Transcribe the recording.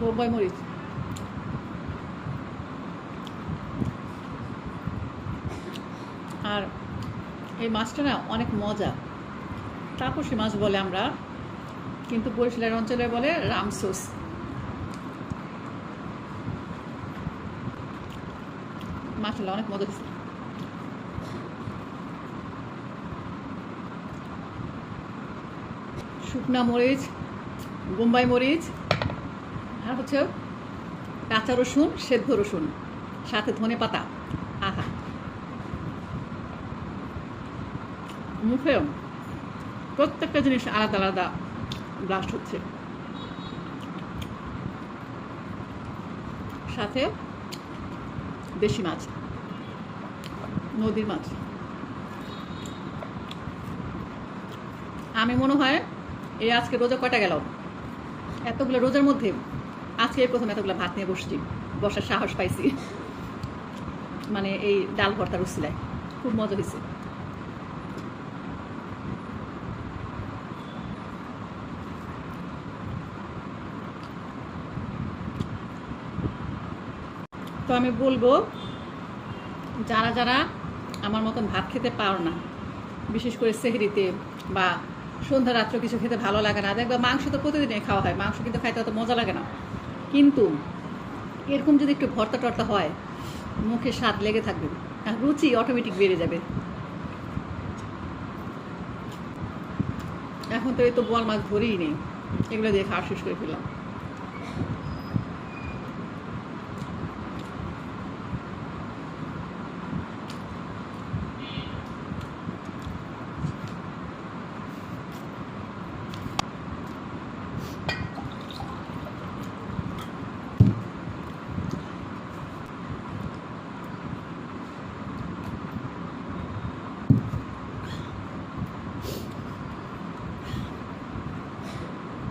বোম্বাই মরিচ আর এই মাছটা না অনেক মজা। তাপসী মাছ বলে আমরা, কিন্তু বরিশালের অঞ্চলে বলে রামসুস। মাছটা অনেক মজা শুকনা মরিচ, বোম্বাই মরিচ আর হচ্ছে কাঁচা রসুন, সেদ্ধ রসুন, সাথে ধনে পাতা। আহা। মুখে প্রত্যেকটা জিনিস আলাদা আলাদা ব্লাস্ট হচ্ছে। সাথে দেশি মাছ, নদীর মাছ। আমি মনে হয় এই আজকে রোজা কটা গেল? এতগুলো রোজার মধ্যে আজকে প্রথম এতগুলো ভাত নিয়ে বসছি, বসার সাহস পাইছি। মানে এই ডাল ভর্তার উসিলায় খুব মজা হয়েছে তো আমি বলব, যারা যারা আমার মতন ভাত খেতে পারো না, বিশেষ করে সেহরিতে বা সন্ধ্যা রাত্রে কিছু খেতে ভালো লাগে না, দেখবা মাংস তো প্রতিদিনই খাওয়া হয়, মাংস কিন্তু খাইতে অত মজা লাগে না। কিন্তু এরকম যদি একটু ভর্তা টর্তা হয়, মুখে স্বাদ লেগে থাকবে। আর রুচি অটোমেটিক বেড়ে যাবে। এখন তো এই তো বল মাছ ধরেই নেই। এগুলো দিয়ে খাওয়া শেষ করে ফেললাম।